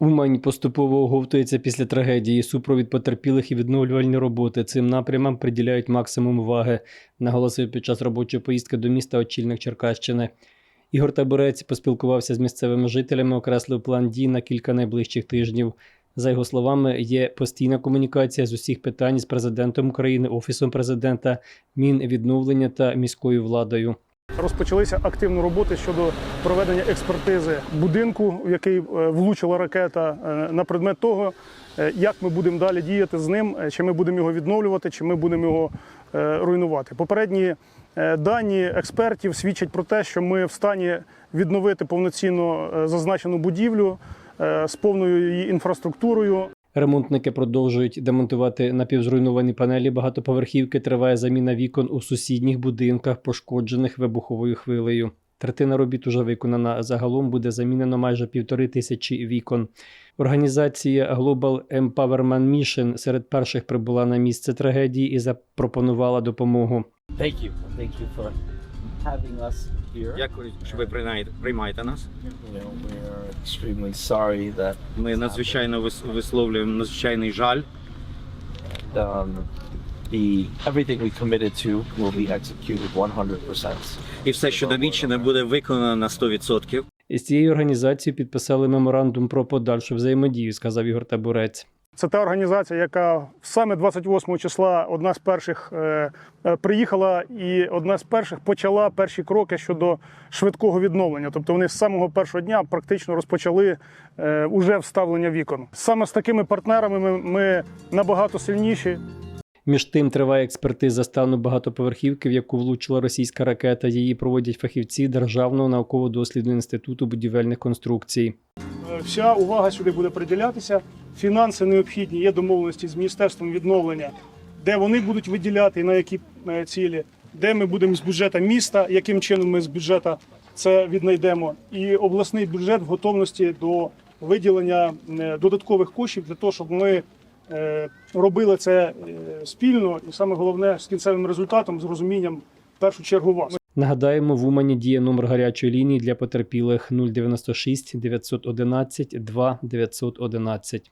Умань поступово оговтується після трагедії. Супровід потерпілих і відновлювальні роботи цим напрямам приділяють максимум уваги, наголосив під час робочої поїздки до міста очільник Черкащини. Ігор Табурець поспілкувався з місцевими жителями, окреслив план дій на кілька найближчих тижнів. За його словами, є постійна комунікація з усіх питань з президентом України, офісом президента, Мінвідновлення та міською владою. Розпочалися активні роботи щодо проведення експертизи будинку, в який е, влучила ракета, е, на предмет того, е, як ми будемо далі діяти з ним, чи ми будемо його відновлювати, чи ми будемо його руйнувати. Попередні дані експертів свідчать про те, що ми в стані відновити повноцінно зазначену будівлю з повною її інфраструктурою. Ремонтники продовжують демонтувати напівзруйновані панелі багатоповерхівки. Триває заміна вікон у сусідніх будинках, пошкоджених вибуховою хвилею. Третина робіт уже виконана. Загалом буде замінено майже півтори тисячі вікон. Організація Global Empowerment Mission серед перших прибула на місце трагедії і запропонувала допомогу. Thank you. Дякую, що ви приймаєте, приймаєте нас. Ми надзвичайно вис- висловлюємо надзвичайний жаль. um, the everything we committed to will be executed 100%. І все, що намічене, буде виконано на 100%. Із цією організацією підписали меморандум про подальшу взаємодію, сказав Ігор Табурець. Це та організація, яка саме 28 числа одна з перших е, е, приїхала і одна з перших почала перші кроки щодо швидкого відновлення. Тобто вони з самого першого дня практично розпочали е, уже вставлення вікон. Саме з такими партнерами ми, ми набагато сильніші. Між тим триває експертиза стану багатоповерхівки, в яку влучила російська ракета. Її проводять фахівці Державного науково-дослідного інституту будівельних конструкцій. Вся увага сюди буде приділятися. Фінанси необхідні, є домовленості з міністерством відновлення, де вони будуть виділяти і на які е, цілі, де ми будемо з бюджету міста, яким чином ми з бюджету це віднайдемо. І обласний бюджет в готовності до виділення е, додаткових коштів для того, щоб ми е, робили це спільно і саме головне з кінцевим результатом, з розумінням в першу чергу вас. Нагадаємо, в Умані діє номер гарячої лінії для потерпілих 096 911 2 911.